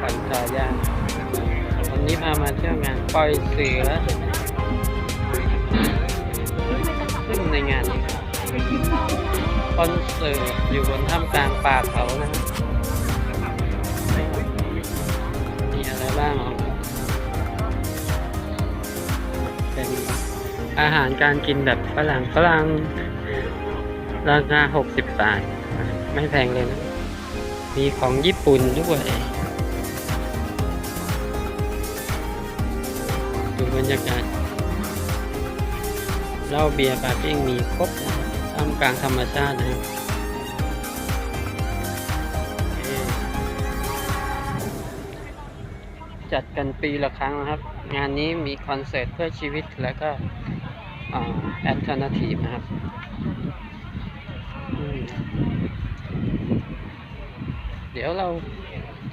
ขวัญชายาวันนี้พามาเที่ยวงานปล่อยเสือ ซึ่งในงานนี้คอนเสิร์ตอยู่บนท่ามกลางป่าเขานะฮะมีอะไรบ้างเป็นอาหารการกินแบบฝรั่งฝรั่งราคา 60 บาท ไม่แพงเลยนะ มีของญี่ปุ่นด้วย ดูบรรยากาศเหล้าเบียร์ปาร์ติ้งมีครบนะครับท่ามกลางธรรมชาตินะครับจัดกันปีละครั้งนะครับ งานนี้มีคอนเสิร์ตเพื่อชีวิตแล้วก็แอด l n a t i v e นะครับเดี๋ยวเรา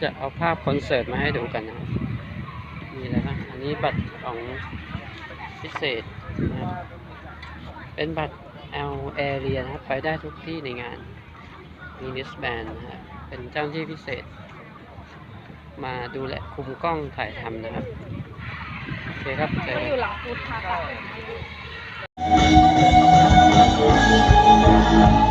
จะเอาภาพคอนเสิร์ตมาให้ดูกันนะครับมีอะไรบ้างอั นนี้บัตรของพิเศษนะครับเป็นบัตร L Area นะครับ ไปได้ทุกที่ในงานมีนิสแบนนะครับ เป็นเจ้าหน้าที่พิเศษ มาดูแลคุมกล้องถ่ายทำนะครับ โอเคครับเจออยู่หลังฟูดทักอะ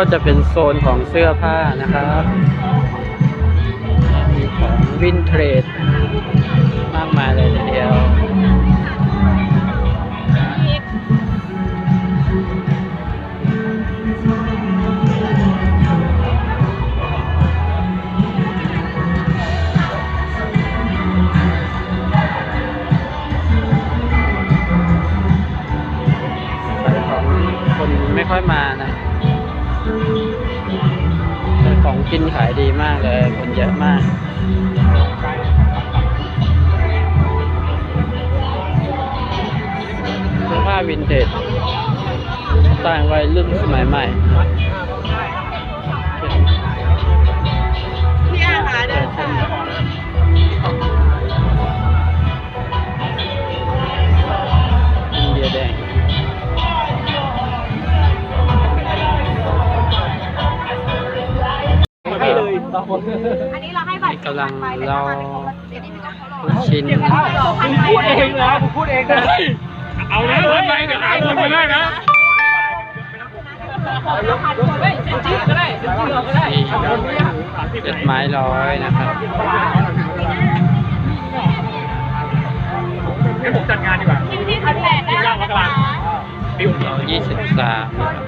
ก็จะเป็นโซนของเสื้อผ้านะครับมีของวินเทรดมากมายเลยทีเดียวขายของคนไม่ค่อยมานะ กินขายดีมากเลย คนเยอะมากเสื้อผ้าวินเทจสไตล์วัยรุ่นสมัยใหม่ อันนี้เราให้บัตรกำลังไปแต่รอถ้ามาไม่ครบเดี๋ยวนี้มันก็เขารอลูกชิ้นพูดเองนะพูดเองนะเอานะทำไมเดี๋ยวหาคนมาได้นะเฮ้ยเซ็นชื่อก็ได้เซ็นชื่อก็ได้เจ็ดไม้ร้อยนะครับให้ผมจัดงานดีกว่าที่ที่พันแปดได้แล้วนะคะปิวยี่สิบสามไม่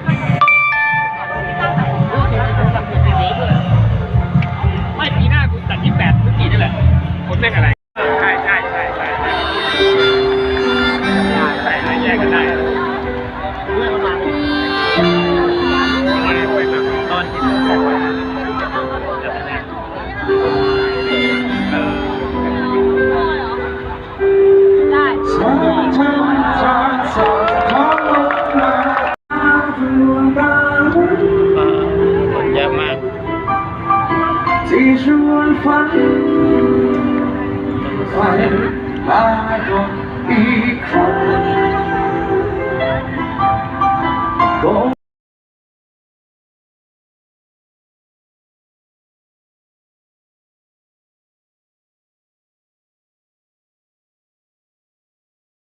ไฟปรากฏอีกครั้ง